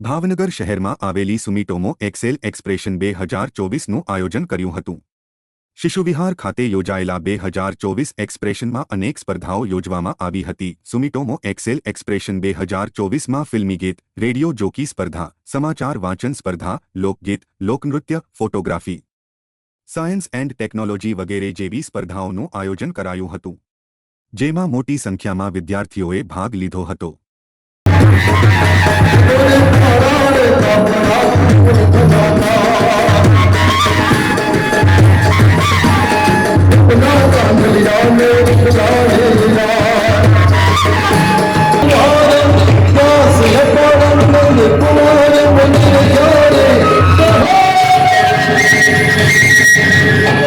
ભાવનગર શહેરમાં આવેલી સુમિટોમો Excel expression બે હજાર ચોવીસનું આયોજન કર્યું હતું. શિશુવિહાર ખાતે યોજાયેલા બે હજાર ચોવીસ એક્સપ્રેશનમાં અનેક સ્પર્ધાઓ યોજવામાં આવી હતી. સુમિટોમો એક્સેલ એક્સપ્રેશન બે હજાર ચોવીસમાં ફિલ્મી ગીત, રેડિયો જોકી સ્પર્ધા, સમાચાર વાંચન સ્પર્ધા, લોકગીત, લોકનૃત્ય, ફોટોગ્રાફી, સાયન્સ એન્ડ ટેકનોલોજી વગેરે જેવી સ્પર્ધાઓનું આયોજન કરાયું હતું. જેમાં મોટી સંખ્યામાં વિદ્યાર્થીઓએ ભાગ લીધો હતો. Música